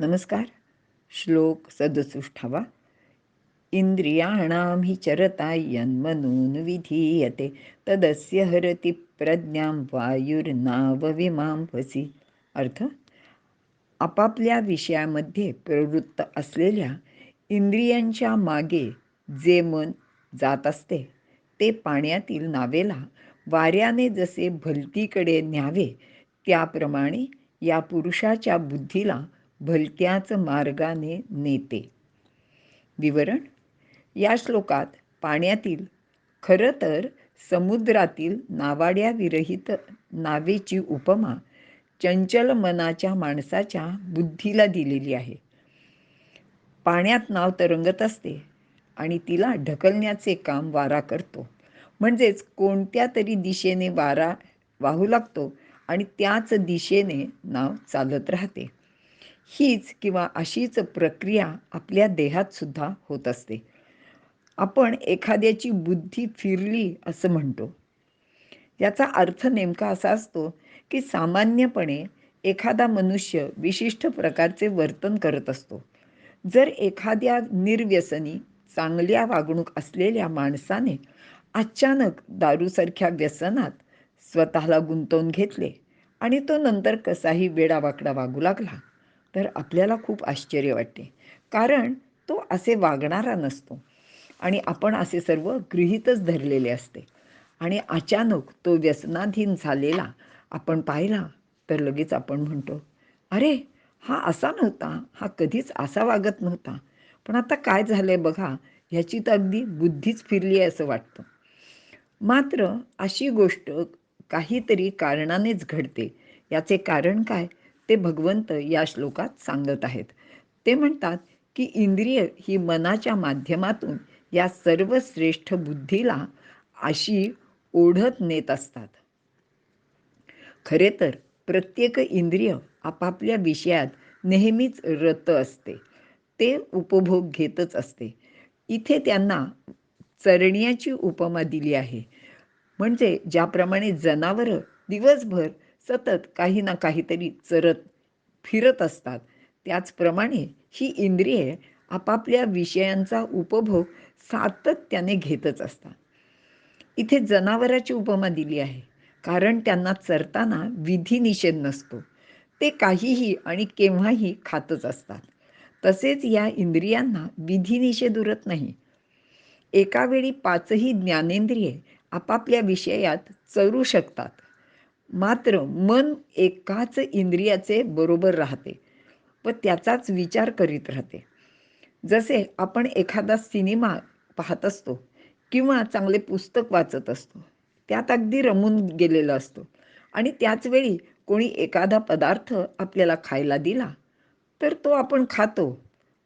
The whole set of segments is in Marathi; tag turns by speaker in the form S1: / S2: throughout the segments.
S1: नमस्कार. श्लोक सदसुष्ठावा. इंद्रियाणां हि चरता यन्मनून विधीयते. तदस्य हरति प्रज्ञां वायुर्नावविमांपसी अर्थ? आपापल्या विषयामध्ये प्रवृत्त असलेल्या इंद्रियांच्या मागे जे मन जात असते ते पाण्यातील नावेला वाऱ्याने जसे भलतीकडे न्यावे त्याप्रमाणे या पुरुषाच्या बुद्धीला भलत्याच मार्गाने नेते. विवरण या श्लोकात पाण्यातील खरं तर समुद्रातील नावाड्याविरहित नावेची उपमा चंचल मनाच्या माणसाच्या बुद्धीला दिलेली आहे. पाण्यात नाव तरंगत असते आणि तिला ढकलण्याचे काम वारा करतो. म्हणजेच कोणत्या तरी दिशेने वारा वाहू लागतो आणि त्याच दिशेने नाव चालत राहते. हीच किंवा अशीच प्रक्रिया आपल्या देहात सुद्धा होत असते. आपण एखाद्याची बुद्धी फिरली असं म्हणतो. याचा अर्थ नेमका असा असतो की सामान्यपणे एखादा मनुष्य विशिष्ट प्रकारचे वर्तन करत असतो. जर एखाद्या निर्व्यसनी चांगल्या वागणूक असलेल्या माणसाने अचानक दारूसारख्या व्यसनात स्वतःला गुंतवून घेतले आणि तो नंतर कसाही वेडावाकडा वागू लागला तर आपल्याला खूप आश्चर्य वाटते. कारण तो असे वागणारा नसतो. आणि आपण असे सर्व गृहीतच धरलेले असते. आणि अचानक तो व्यसनाधीन झालेला आपण पाहिला तर लगेच आपण म्हणतो अरे हा असा नव्हता. हा कधीच असा वागत नव्हता. पण आता काय झालं आहे बघा ह्याची तर अगदी बुद्धीच फिरली आहे असं वाटतं. मात्र अशी गोष्ट काहीतरी कारणानेच घडते. याचे कारण काय? ते भगवंत या श्लोकात सांगत आहेत. ते म्हणतात की इंद्रिय ही मनाच्या माध्यमातून या सर्वश्रेष्ठ बुद्धीला अशी ओढत नेत असतात. खरे तर प्रत्येक इंद्रिय आपापल्या विषयात नेहमीच रत असते. ते उपभोग घेतच असते. इथे त्यांना चरण्याची उपमा दिली आहे. म्हणजे ज्याप्रमाणे जनावरं दिवसभर सतत काही ना काहीतरी चरत फिरत असतात. त्याचप्रमाणे ही इंद्रिये आपापल्या विषयांचा उपभोग सातत्याने घेतच असतात. इथे जनावराची उपमा दिली आहे. कारण त्यांना चरताना विधी निषेध नसतो. ते काहीही आणि केव्हाही खातच असतात. तसेच या इंद्रियांना विधी निषेध उरत नाही. एकावेळी पाचही ज्ञानेंद्रिये आपापल्या विषयात चरू शकतात. मात्र मन एकाच इंद्रियाचे बरोबर राहते व त्याचाच विचार करीत राहते. जसे आपण एखादा सिनेमा पाहत असतो किंवा चांगले पुस्तक वाचत असतो त्यात अगदी रमून गेलेला असतो आणि त्याचवेळी कोणी एखादा पदार्थ आपल्याला खायला दिला तर तो आपण खातो.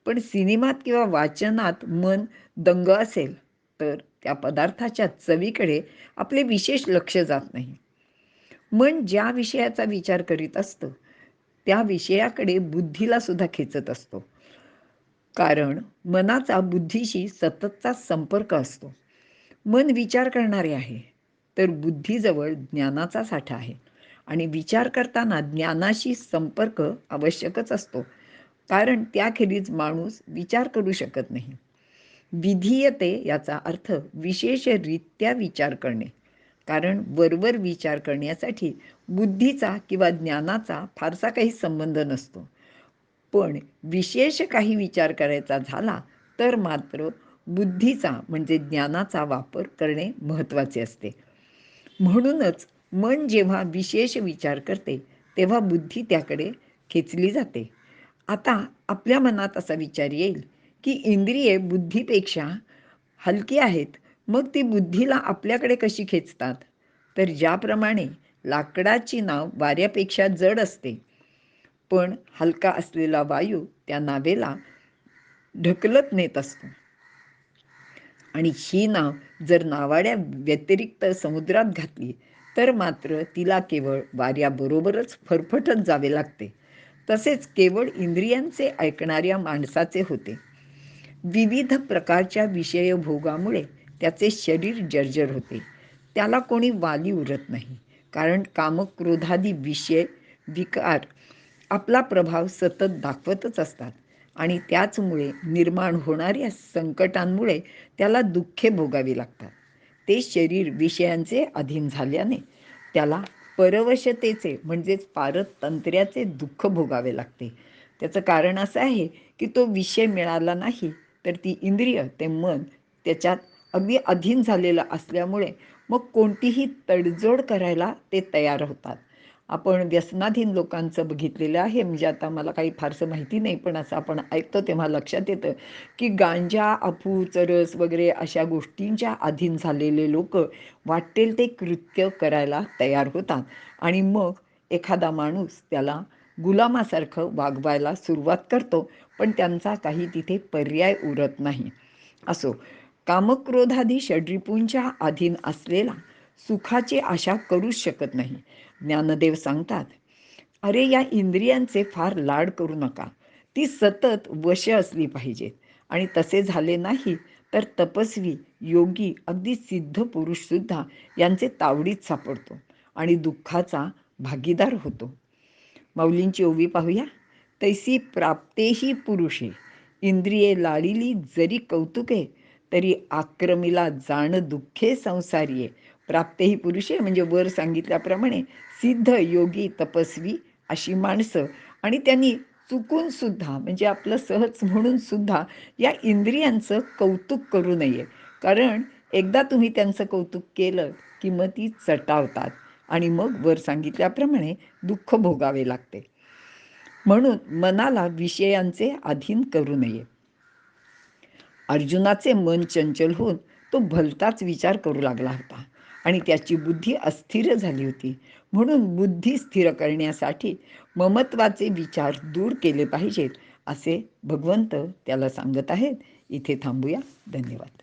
S1: पण सिनेमात किंवा वाचनात मन दंग असेल तर त्या पदार्थाच्या चवीकडे आपले विशेष लक्ष जात नाही. मन ज्या विषयाचा विचार करीत असतं त्या विषयाकडे बुद्धीला सुद्धा खेचत असतो. कारण मनाचा बुद्धीशी सततचा संपर्क असतो. मन विचार करणारे आहे तर बुद्धीजवळ ज्ञानाचा साठा आहे. आणि विचार करताना ज्ञानाशी संपर्क आवश्यकच असतो. कारण त्याखेरीज माणूस विचार करू शकत नाही. विधीयते याचा अर्थ विशेषरित्या विचार करणे. कारण वरवर विचार करण्यासाठी बुद्धीचा किंवा ज्ञानाचा फारसा काही संबंध नसतो. पण विशेष काही विचार करायचा झाला तर मात्र बुद्धीचा म्हणजे ज्ञानाचा वापर करणे महत्त्वाचे असते. म्हणूनच मन जेव्हा विशेष विचार करते तेव्हा बुद्धी त्याकडे खेचली जाते. आता आपल्या मनात असा विचार येईल की इंद्रिये बुद्धीपेक्षा हलकी आहेत मग ती बुद्धीला आपल्याकडे कशी खेचतात? तर ज्याप्रमाणे लाकडाची नाव वाऱ्यापेक्षा जड असते पण हलका असलेला वायू त्या नावेला ढकलत नेत असतो. आणि ही नाव जर नावाड्या व्यतिरिक्त समुद्रात घातली तर मात्र तिला केवळ वाऱ्याबरोबरच फरफटत जावे लागते. तसेच केवळ इंद्रियांचे ऐकणाऱ्या माणसाचे होते. विविध प्रकारच्या विषयभोगामुळे त्याचे शरीर जर्जर होते. त्याला कोणी वाली उरत नाही. कारण कामक्रोधादी विषय विकार आपला प्रभाव सतत दाखवतच असतात. आणि त्याचमुळे निर्माण होणाऱ्या संकटांमुळे त्याला दुःखे भोगावी लागतात. ते शरीर विषयांचे अधीन झाल्याने त्याला परवशतेचे म्हणजेच पारतंत्र्याचे दुःख भोगावे लागते. त्याचं कारण असं आहे की तो विषय मिळाला नाही तर ती इंद्रिय ते मन त्याच्यात अगदी अधीन झालेलं असल्यामुळे मग कोणतीही तडजोड करायला ते तयार होतात. आपण व्यसनाधीन लोकांचं बघितलेलं आहे. म्हणजे आता मला काही फारसं माहिती नाही पण असं आपण ऐकतो तेव्हा लक्षात येतं की गांजा अफू चरस वगैरे अशा गोष्टींच्या अधीन झालेले लोक वाटेल ते कृत्य करायला तयार होतात. आणि मग एखादा माणूस त्याला गुलामासारखं वागवायला सुरुवात करतो पण त्यांचा काही तिथे पर्याय उरत नाही. असो कामक्रोधादी षड्रिपूंच्या अधीन असलेला सुखाची आशा करूच शकत नाही. ज्ञानदेव सांगतात अरे या इंद्रियांचे फार लाड करू नका. ती सतत वश असली पाहिजेत आणि तसे झाले नाही तर तपस्वी योगी अगदी सिद्ध पुरुषसुद्धा यांचे तावडीत सापडतो आणि दुःखाचा भागीदार होतो. माऊलींची ओवी पाहूया. तैसी प्राप्तेही पुरुषे. इंद्रिये लाडिली जरी कौतुके तरी आक्रमीला जाण दुःखे संसारीये प्राप्तेही पुरुषे म्हणजे वर सांगितल्याप्रमाणे सिद्ध योगी तपस्वी अशी माणसं. आणि त्यांनी चुकून सुद्धा म्हणजे आपलं सहज म्हणून सुद्धा या इंद्रियांचं कौतुक करू नये. कारण एकदा तुम्ही त्यांचं कौतुक केलं की मग ती चटावतात. आणि मग वर सांगितल्याप्रमाणे दुःख भोगावे लागते. म्हणून मनाला विषयांचे अधीन करू नये. अर्जुनाचे मन चंचल होऊन तो भलताच विचार करू लागला होता आणि त्याची बुद्धी अस्थिर झाली होती. म्हणून बुद्धी स्थिर करण्यासाठी ममत्वाचे विचार दूर केले पाहिजेत असे भगवंत त्याला सांगत आहेत. इथे थांबूया. धन्यवाद.